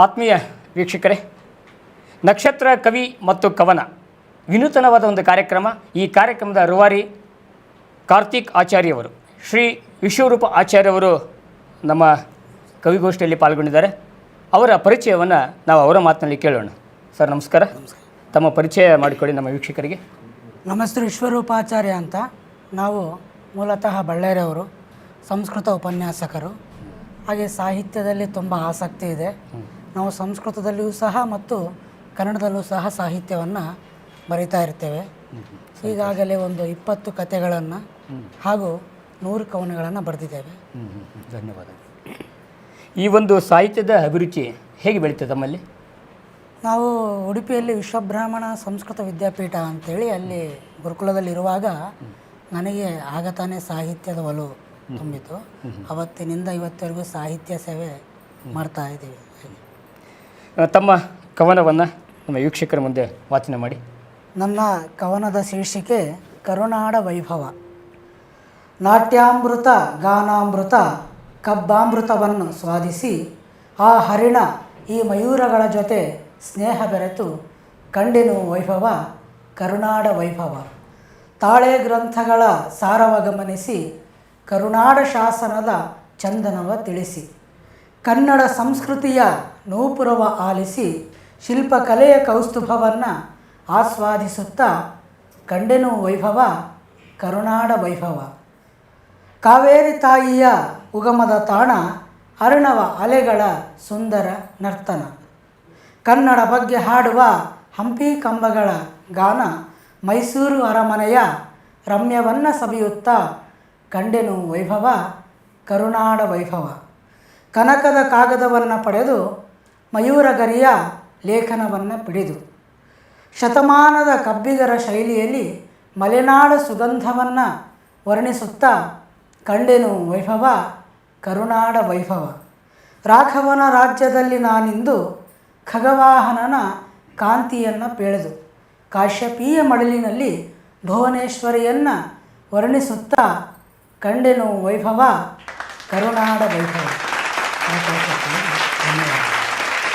ಆತ್ಮೀಯ ವೀಕ್ಷಕರೇ ನಕ್ಷತ್ರ ಕವಿ ಮತ್ತು ಕವನ ವಿನೂತನವಾದ ಒಂದು ಕಾರ್ಯಕ್ರಮ. ಈ ಕಾರ್ಯಕ್ರಮದ ರುವಾರಿ ಕಾರ್ತಿಕ್ ಆಚಾರ್ಯವರು ಶ್ರೀ ವಿಶ್ವರೂಪ ಆಚಾರ್ಯವರು ನಮ್ಮ ಕವಿಗೋಷ್ಠಿಯಲ್ಲಿ ಪಾಲ್ಗೊಂಡಿದ್ದಾರೆ. ಅವರ ಪರಿಚಯವನ್ನು ನಾವು ಅವರ ಮಾತಿನಲ್ಲಿ ಕೇಳೋಣ. ಸರ್ ನಮಸ್ಕಾರ. ತಮ್ಮ ಪರಿಚಯ ಮಾಡಿಕೊಡಿ ನಮ್ಮ ವೀಕ್ಷಕರಿಗೆ. ನಮಸ್ತೆ ವಿಶ್ವರೂಪಾಚಾರ್ಯ ಅಂತ. ನಾವು ಮೂಲತಃ ಬಳ್ಳಾರಿಯವರು ಸಂಸ್ಕೃತ ಉಪನ್ಯಾಸಕರು. ಹಾಗೆ ಸಾಹಿತ್ಯದಲ್ಲಿ ತುಂಬ ಆಸಕ್ತಿ ಇದೆ. ನಾವು ಸಂಸ್ಕೃತದಲ್ಲಿಯೂ ಸಹ ಮತ್ತು ಕನ್ನಡದಲ್ಲೂ ಸಹ ಸಾಹಿತ್ಯವನ್ನು ಬರಿತಾ ಇರ್ತೇವೆ. ಈಗಾಗಲೇ ಒಂದು ಇಪ್ಪತ್ತು ಕತೆಗಳನ್ನು ಹಾಗೂ ನೂರು ಕವನಗಳನ್ನು ಬರೆದಿದ್ದೇವೆ. ಧನ್ಯವಾದ. ಈ ಒಂದು ಸಾಹಿತ್ಯದ ಅಭಿರುಚಿ ಹೇಗೆ ಬೆಳೀತದೆ ತಮ್ಮಲ್ಲಿ? ನಾವು ಉಡುಪಿಯಲ್ಲಿ ವಿಶ್ವಬ್ರಾಹ್ಮಣ ಸಂಸ್ಕೃತ ವಿದ್ಯಾಪೀಠ ಅಂತೇಳಿ ಅಲ್ಲಿ ಗುರುಕುಲದಲ್ಲಿರುವಾಗ ನನಗೆ ಆಗ ತಾನೇ ಸಾಹಿತ್ಯದ ಒಲವು ತುಂಬಿತು ಅವತ್ತಿನಿಂದ ಇವತ್ತವರೆಗೂ ಸಾಹಿತ್ಯ ಸೇವೆ ಮಾಡ್ತಾ ಇದ್ದೀವಿ. ತಮ್ಮ ಕವನವನ್ನು ನಮ್ಮ ವೀಕ್ಷಕರ ಮುಂದೆ ವಾಚನ ಮಾಡಿ. ನನ್ನ ಕವನದ ಶೀರ್ಷಿಕೆ ಕರುನಾಡ ವೈಭವ. ನಾಟ್ಯಾಮೃತ, ಗಾನಾಮೃತ, ಕಬ್ಬಾಮೃತವನ್ನು ಸ್ವಾದಿಸಿ ಆ ಹರಿಣ ಈ ಮಯೂರಗಳ ಜೊತೆ ಸ್ನೇಹ ಬೆರೆತು ಕಂಡೆನು ವೈಭವ, ಕರುನಾಡ ವೈಭವ. ತಾಳೆ ಗ್ರಂಥಗಳ ಸಾರವ ಗಮನಿಸಿ ಕರುನಾಡ ಶಾಸನದ ಚಂದನವ ತಿಳಿಸಿ ಕನ್ನಡ ಸಂಸ್ಕೃತಿಯ ನೂಪುರವ ಆಲಿಸಿ ಶಿಲ್ಪಕಲೆಯ ಕೌಸ್ತುಭವನ್ನು ಆಸ್ವಾದಿಸುತ್ತಾ ಕಂಡೆನು ವೈಭವ ಕರುನಾಡ ವೈಭವ. ಕಾವೇರಿ ತಾಯಿಯ ಉಗಮದ ತಾಣ ಅರ್ಣವ ಅಲೆಗಳ ಸುಂದರ ನರ್ತನ. ಕನ್ನಡ ಬಗ್ಗೆ ಹಾಡುವ ಹಂಪಿ ಕಂಬಗಳ ಗಾನ ಮೈಸೂರು ಅರಮನೆಯ ರಮ್ಯವನ್ನು ಸವಿಯುತ್ತಾ ಕಂಡೆನು ವೈಭವ ಕರುನಾಡ ವೈಭವ. ಕನಕದ ಕಾಗದವನ್ನು ಪಡೆದು ಮಯೂರಗರಿಯ ಲೇಖನವನ್ನು ಪಿಡಿದು ಶತಮಾನದ ಕಬ್ಬಿಗರ ಶೈಲಿಯಲ್ಲಿ ಮಲೆನಾಡು ಸುಗಂಧವನ್ನು ವರ್ಣಿಸುತ್ತಾ ಕಂಡೆನು ವೈಭವ, ಕರುನಾಡ ವೈಭವ. ರಾಘವನ ರಾಜ್ಯದಲ್ಲಿ ನಾನಿಂದು ಖಗವಾಹನನ ಕಾಂತಿಯನ್ನು ಪೇಳೆದು. ಕಾಶ್ಯಪೀಯ ಮಡಲಿನಲ್ಲಿ ಭುವನೇಶ್ವರಿಯನ್ನು ವರ್ಣಿಸುತ್ತಾ ಕಂಡೆನು ವೈಭವ, ಕರುನಾಡ ವೈಭವ.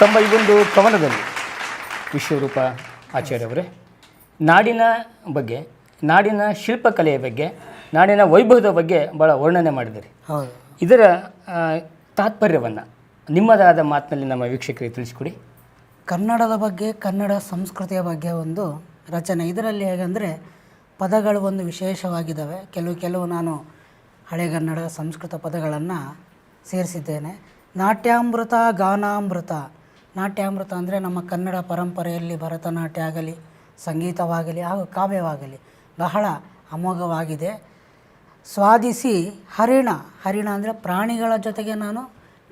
ತಮ್ಮ ಈ ಒಂದು ಕವನದಲ್ಲಿ ವಿಶ್ವರೂಪ ಆಚಾರ್ಯವರೇ ನಾಡಿನ ಬಗ್ಗೆ ನಾಡಿನ ಶಿಲ್ಪಕಲೆಯ ಬಗ್ಗೆ ನಾಡಿನ ವೈಭವದ ಬಗ್ಗೆ ಭಾಳ ವರ್ಣನೆ ಮಾಡಿದ್ದಾರೆ ಹೌದು. ಇದರ ತಾತ್ಪರ್ಯವನ್ನು ನಿಮ್ಮದಾದ ಮಾತಿನಲ್ಲಿ ನಮ್ಮ ವೀಕ್ಷಕರಿಗೆ ತಿಳಿಸಿಕೊಡಿ. ಕನ್ನಡದ ಬಗ್ಗೆ ಕನ್ನಡ ಸಂಸ್ಕೃತಿಯ ಬಗ್ಗೆ ಒಂದು ರಚನೆ. ಇದರಲ್ಲಿ ಹೇಗೆಂದರೆ ಪದಗಳು ಒಂದು ವಿಶೇಷವಾಗಿದ್ದಾವೆ. ಕೆಲವು ಕೆಲವು ನಾನು ಹಳೆಗನ್ನಡ ಸಂಸ್ಕೃತ ಪದಗಳನ್ನು ಸೇರಿಸಿದ್ದೇನೆ. ನಾಟ್ಯಾಮೃತ ಗಾನಾಮೃತ. ನಾಟ್ಯಾಮೃತ ಅಂದರೆ ನಮ್ಮ ಕನ್ನಡ ಪರಂಪರೆಯಲ್ಲಿ ಭರತನಾಟ್ಯ ಆಗಲಿ ಸಂಗೀತವಾಗಲಿ ಹಾಗೂ ಕಾವ್ಯವಾಗಲಿ ಬಹಳ ಅಮೋಘವಾಗಿದೆ. ಸ್ವಾದಿಸಿ ಹರಿಣ. ಹರಿಣ ಅಂದರೆ ಪ್ರಾಣಿಗಳ ಜೊತೆಗೆ ನಾನು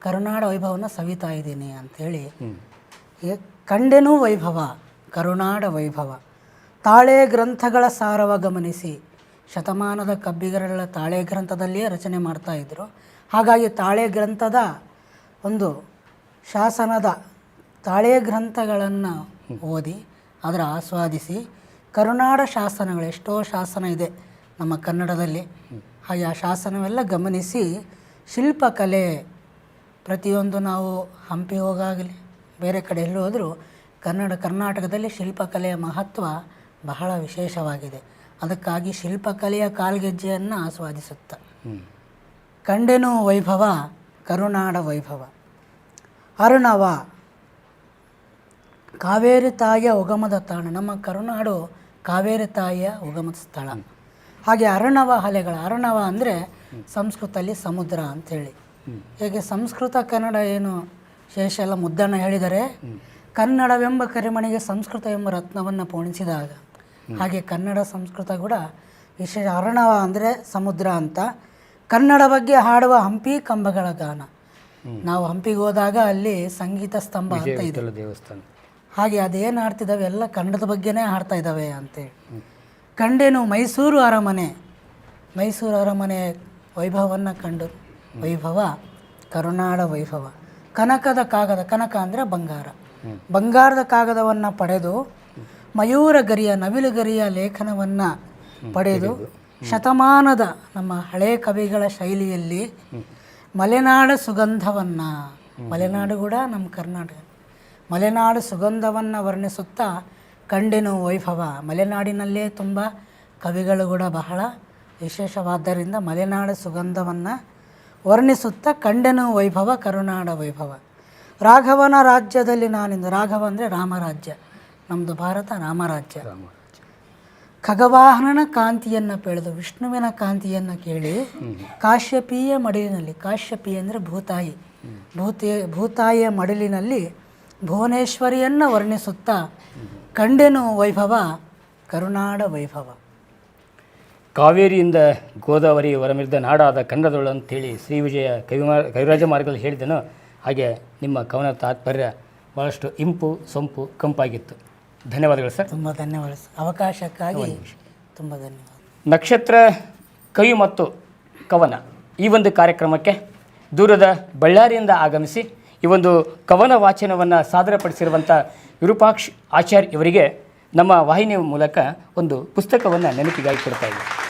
ಕರುನಾಡ ವೈಭವನ ಸವಿತಾ ಇದ್ದೀನಿ ಅಂಥೇಳಿ. ಏ ಕಂಡೆನೂ ವೈಭವ ಕರುನಾಡ ವೈಭವ. ತಾಳೆ ಗ್ರಂಥಗಳ ಸಾರವ ಗಮನಿಸಿ. ಶತಮಾನದ ಕಬ್ಬಿಗರಗಳ ತಾಳೆ ಗ್ರಂಥದಲ್ಲಿಯೇ ರಚನೆ ಮಾಡ್ತಾ ಇದ್ದರು ಹಾಗಾಗಿ ತಾಳೆ ಗ್ರಂಥದ ಒಂದು ಶಾಸನದ ತಾಳೆ ಗ್ರಂಥಗಳನ್ನು ಓದಿ ಅದರ ಆಸ್ವಾದಿಸಿ ಕರುನಾಡ ಶಾಸನಗಳು ಎಷ್ಟೋ ಶಾಸನ ಇದೆ ನಮ್ಮ ಕನ್ನಡದಲ್ಲಿ. ಹಾಗೆ ಆ ಶಾಸನವೆಲ್ಲ ಗಮನಿಸಿ ಶಿಲ್ಪಕಲೆ ಪ್ರತಿಯೊಂದು ನಾವು ಹಂಪಿ ಹೋಗಾಗಲಿ ಬೇರೆ ಕಡೆ ಎಲ್ಲೂ ಹೋದರೂ ಕನ್ನಡ ಕರ್ನಾಟಕದಲ್ಲಿ ಶಿಲ್ಪಕಲೆಯ ಮಹತ್ವ ಬಹಳ ವಿಶೇಷವಾಗಿದೆ. ಅದಕ್ಕಾಗಿ ಶಿಲ್ಪಕಲೆಯ ಕಾಲ್ಗೆಜ್ಜೆಯನ್ನು ಆಸ್ವಾದಿಸುತ್ತ. ಕಂಡೆನು ವೈಭವ ಕರುನಾಡ ವೈಭವ ಅರುಣವ, ಕಾವೇರಿ ತಾಯಿಯ ಉಗಮದ ತಾಣ. ನಮ್ಮ ಕರುನಾಡು ಕಾವೇರಿ ತಾಯಿಯ ಉಗಮದ ಸ್ಥಳ. ಹಾಗೆ ಅರಣವ ಅಲೆಗಳ ಅರಣವ ಅಂದರೆ ಸಂಸ್ಕೃತದಲ್ಲಿ ಸಮುದ್ರ ಅಂಥೇಳಿ. ಹೇಗೆ ಸಂಸ್ಕೃತ, ಕನ್ನಡ ಏನು ಶೇಷ ಎಲ್ಲ ಮುದ್ದಣ್ಣ ಹೇಳಿದರೆ, ಕನ್ನಡವೆಂಬ ಕರಿಮಣಿಗೆ ಸಂಸ್ಕೃತ ಎಂಬ ರತ್ನವನ್ನು ಪೋಣಿಸಿದಾಗ, ಹಾಗೆ ಕನ್ನಡ ಸಂಸ್ಕೃತ ಕೂಡ ವಿಶೇಷ ಅರಣವ ಅಂದರೆ ಸಮುದ್ರ ಅಂತ ಕನ್ನಡ ಬಗ್ಗೆ ಹಾಡುವ ಹಂಪಿ ಕಂಬಗಳ ಗಾನ. ನಾವು ಹಂಪಿಗೆ ಹೋದಾಗ ಅಲ್ಲಿ ಸಂಗೀತ ಸ್ತಂಭ ಅಂತ ಇದೆ. ದೇವಸ್ಥಾನ. ಹಾಗೆ ಅದೇನು ಹಾಡ್ತಿದ್ದಾವೆ ಎಲ್ಲ ಕನ್ನಡದ ಬಗ್ಗೆನೇ ಹಾಡ್ತಾ ಇದ್ದಾವೆ ಅಂತೇಳಿ ಕಂಡೇನು ಮೈಸೂರು ಅರಮನೆ. ಮೈಸೂರು ಅರಮನೆ ವೈಭವವನ್ನು ಕಂಡು. ವೈಭವ ಕರುನಾಡ ವೈಭವ. ಕನಕದ ಕಾಗದ ಕನಕ ಅಂದರೆ ಬಂಗಾರ. ಬಂಗಾರದ ಕಾಗದವನ್ನು ಪಡೆದು ಮಯೂರ ಗರಿಯ ನವಿಲು ಗರಿಯ ಲೇಖನವನ್ನು ಪಡೆದು ಶತಮಾನದ ನಮ್ಮ ಹಳೆ ಕವಿಗಳ ಶೈಲಿಯಲ್ಲಿ ಮಲೆನಾಡ ಸುಗಂಧವನ್ನು, ಮಲೆನಾಡು ಕೂಡ ನಮ್ಮ ಕರ್ನಾಟಕ, ಮಲೆನಾಡು ಸುಗಂಧವನ್ನು ವರ್ಣಿಸುತ್ತಾ ಕಂಡೆನು ವೈಭವ. ಮಲೆನಾಡಿನಲ್ಲೇ ತುಂಬ ಕವಿಗಳು ಕೂಡ ಬಹಳ ವಿಶೇಷವಾದ್ದರಿಂದ ಮಲೆನಾಡು ಸುಗಂಧವನ್ನು ವರ್ಣಿಸುತ್ತಾ ಕಂಡೆನು ವೈಭವ, ಕರುನಾಡ ವೈಭವ. ರಾಘವನ ರಾಜ್ಯದಲ್ಲಿ ನಾನಿಂದು, ರಾಘವ ಅಂದರೆ ರಾಮರಾಜ್ಯ. ನಮ್ಮದು ಭಾರತ ರಾಮರಾಜ್ಯ. ಖಗವಾಹನನ ಕಾಂತಿಯನ್ನು ಪೆಳೆದು, ವಿಷ್ಣುವಿನ ಕಾಂತಿಯನ್ನು ಕೇಳಿ, ಕಾಶ್ಯಪೀಯ ಮಡಿಲಿನಲ್ಲಿ, ಕಾಶ್ಯಪಿ ಅಂದರೆ ಭೂತಾಯಿ, ಭೂತಿ, ಭೂತಾಯಿಯ ಮಡಿಲಿನಲ್ಲಿ ಭುವನೇಶ್ವರಿಯನ್ನು ವರ್ಣಿಸುತ್ತಾ ಕಂಡೆನು ವೈಭವ, ಕರುನಾಡ ವೈಭವ. ಕಾವೇರಿಯಿಂದ ಗೋದಾವರಿ ವರಮಿರಿದ ನಾಡಾದ ಕನ್ನಡದೊಳು ಅಂತೇಳಿ ಶ್ರೀ ವಿಜಯ ಕವಿಮಾ, ಕವಿರಾಜ ಮಾರ್ಗದಲ್ಲಿ ಹೇಳಿದನು ಹಾಗೆ ನಿಮ್ಮ ಕವನ ತಾತ್ಪರ್ಯ ಭಾಳಷ್ಟು ಇಂಪು, ಸೊಂಪು, ಕಂಪಾಗಿತ್ತು. ಧನ್ಯವಾದಗಳು ಸರ್. ತುಂಬ ಧನ್ಯವಾದ ಅವಕಾಶಕ್ಕಾಗಿ ತುಂಬ ಧನ್ಯವಾದ ನಕ್ಷತ್ರ ಕವಿ ಮತ್ತು ಕವನ ಈ ಒಂದು ಕಾರ್ಯಕ್ರಮಕ್ಕೆ ದೂರದ ಬಳ್ಳಾರಿಯಿಂದ ಆಗಮಿಸಿ ಈ ಒಂದು ಕವನ ವಾಚನವನ್ನು ಸಾದರಪಡಿಸಿರುವಂಥ ವಿರೂಪಾಕ್ಷ್ ಆಚಾರ್ಯ ಇವರಿಗೆ ನಮ್ಮ ವಾಹಿನಿಯ ಮೂಲಕ ಒಂದು ಪುಸ್ತಕವನ್ನು ನೆನಪಿಗಾಗಿ ಕೊಡ್ತಾ ಇದ್ದೀವಿ